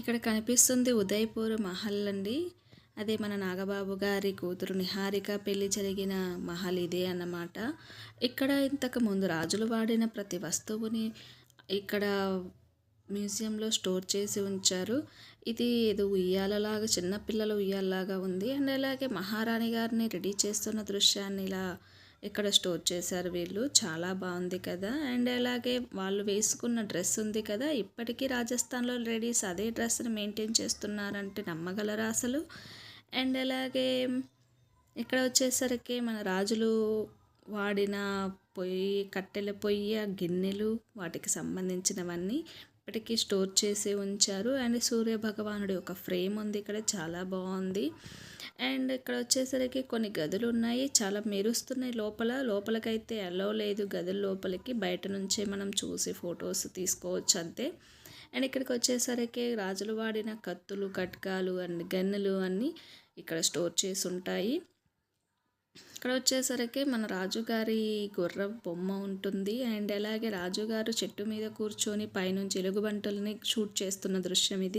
ఇక్కడ కనిపిస్తుంది ఉదయపూర్ మహల్ అండి. అదే మన నాగబాబు గారి కూతురు నిహారిక పెళ్ళి జరిగిన మహల్ ఇదే అన్నమాట. ఇక్కడ ఇంతకు ముందు రాజులు వాడిన ప్రతి వస్తువుని ఇక్కడ మ్యూజియంలో స్టోర్ చేసి ఉంచారు. ఇది ఏదో ఉయ్యాలలాగా చిన్నపిల్లల ఉయ్యాలలాగా ఉంది. అండ్ అలాగే మహారాణి గారిని రెడీ చేస్తున్న దృశ్యాన్ని ఇలా ఇక్కడ స్టోర్ చేశారు వీళ్ళు. చాలా బాగుంది కదా. అండ్ అలాగే వాళ్ళు వేసుకున్న డ్రెస్ ఉంది కదా. ఇప్పటికీ రాజస్థాన్లో లేడీస్ అదే డ్రెస్ని మెయింటైన్ చేస్తున్నారంటే నమ్మగలరా అసలు? అండ్ అలాగే ఇక్కడ వచ్చేసరికి మన రాజులు వాడిన పొయ్యి కట్టెల పొయ్యి గిన్నెలు వాటికి సంబంధించినవన్నీ ఇప్పటికీ స్టోర్ చేసి ఉంచారు. అండ్ సూర్య భగవానుడి ఒక ఫ్రేమ్ ఉంది ఇక్కడ చాలా బాగుంది. అండ్ ఇక్కడ వచ్చేసరికి కొన్ని గదులు ఉన్నాయి. చాలా మెరుస్తున్నాయి లోపల. లోపలికైతే అలో లేదు గదుల లోపలికి. బయట నుంచే మనం చూసి ఫొటోస్ తీసుకోవచ్చు అంతే. అండ్ ఇక్కడికి వచ్చేసరికి రాజులు వాడిన కత్తులు కట్కాలు అండ్ గన్నులు అన్నీ ఇక్కడ స్టోర్ చేసి ఉంటాయి. ఇక్కడ వచ్చేసరికి మన రాజుగారి గుర్ర బొమ్మ ఉంటుంది. అండ్ అలాగే రాజుగారు చెట్టు మీద కూర్చొని పైనుంచి ఎలుగుబంటుల్ని షూట్ చేస్తున్న దృశ్యం ఇది.